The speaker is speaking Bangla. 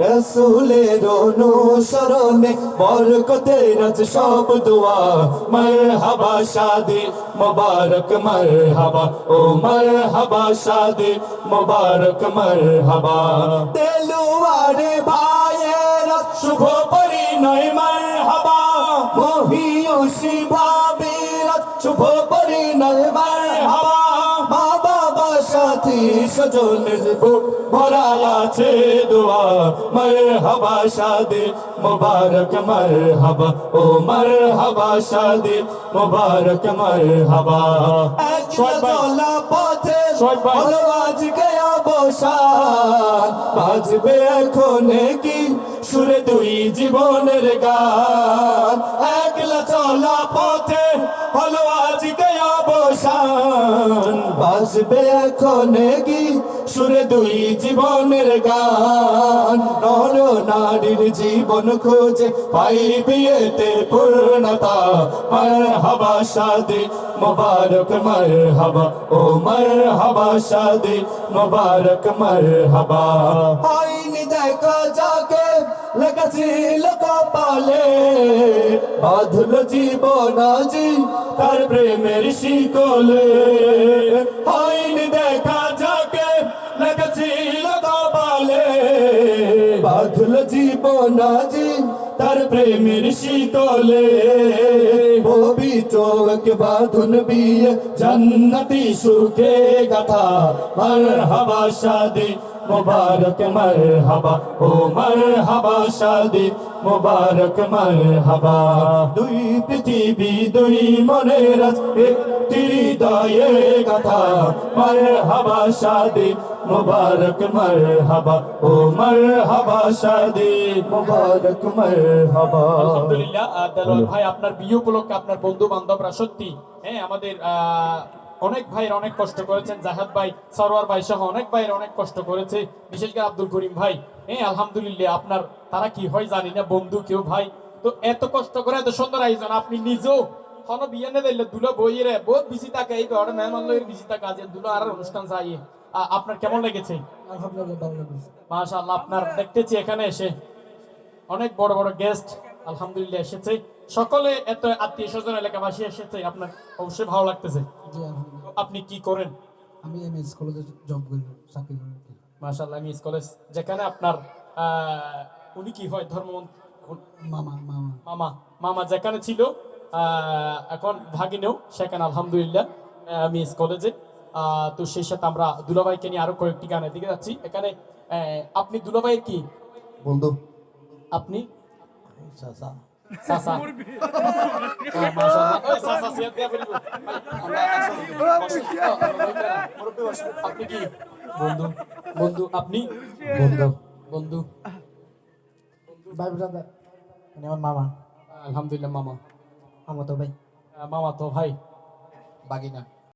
রসুলের অনুসরণে বরকতের আজ সব দোয়া। মর হাবা মুবারক মর ও মর হাবা মুবারক মর তেলুয়ারে ভাইয়ের, শুভ পরিণয় মর হাবা মহিয়সী ভাবের, শুভ পরিণয় সাথী সজনের বুক ভরা আছে দোয়া। মর হবা শাদি মুবারক মর হবা ও মর হবা শাদি মুবারক মর হবা এক পথে হলো আজকে অবসান। বাজবে এখন কি সুরে দুই জীবনের গান? একলা চলা পথে হলো দুই জীবনের গান। নর নারীর জীবন খোঁজে পাই বিয়েতে পূর্ণতা। মর হবা শাদি মুবারক মর হবা ও মর হবা শাদি মুবারক মর হবা আইনি দেখা যাকে লেখাছিল কপালে। বাঁধল জীবন আজি তার প্রেমের শিকলে। আইনি দেখা যাকে লেখাছিল কপালে। বাঁধল জীবন আজি তার প্রেমের শীতলে পবিত্র এক বাঁধন বিয়ে জান্নাতি সুখে গাথা। মর হবা শাদি মুবারক মর হবা ও মর হবা শাদি। মুবারক মর হবা দুই পৃথিবী দুই মনের একটি হৃদয়ে গাথা। মর হবা শাদি মুবারক মর হবা ও মর হবা শাদি মোবারক মর হবা আলহামদুলিল্লাহ ভাই আপনার বিয়ে উপলক্ষে আপনার বন্ধু বান্ধবরা সত্যি হ্যাঁ আমাদের আহ, অনেক ভাইয়ের অনেক কষ্ট করেছেন জাহাদ ভাই সরোয়ার ভাই সহ অনেক ভাইয়ের অনেক কষ্ট করেছে বিশেষ করে আব্দুল করিম ভাই। হ্যাঁ আলহামদুলিল্লাহ আপনার তারা কি হয় জানি না বন্ধু কেউ ভাই। তো এত কষ্ট করে এত সুন্দর আয়োজন আপনি নিজেও হন বিয়ে নে দিলে দুলো বইয়ে বহুত বিসি থাকে এই বড় মেহমান লইয়ের বিসি থাকে আজ দুলো আর অনুষ্ঠান চাই আপনার কেমন লেগেছে? মাশাআল্লাহ আপনার দেখতেছি এখানে এসে অনেক বড় বড় গেস্ট আলহামদুলিল্লাহ এসেছে। সকলে এত আত্মীয় স্বজন এলাকাবাসী এসেছে আপনার অবশ্যই ভালো লাগতেছে। জি আলহামদুলিল্লাহ। আপনি কি করেন? আমি এম এস কলেজে জব করি চাকরি করি। মাশাআল্লাহ মিস কলেজ। যেখানে আপনার আহ, উনি কি হয়? ধর্ম মামা মামা। মামা মামা যেখানে ছিল এখন ভাগিনেও সেখানে আলহামদুলিল্লাহ মিস কলেজে। তো সেই সাথে আমরা দুলাভাইকে নিয়ে আরও কয়েকটি গানের দিকে যাচ্ছি। এখানে আহ, আপনি দুলাভাইয়ের কি? বন্ধু। আপনি? চাচা। বসুন। আপনি কি বন্ধু বন্ধু আপনি বন্ধু বন্ধু ভাই ব্রাদার মানে আমার মামা আলহামদুলিল্লাহ মামা মামা তো ভাই মামা তো ভাই বাগিনা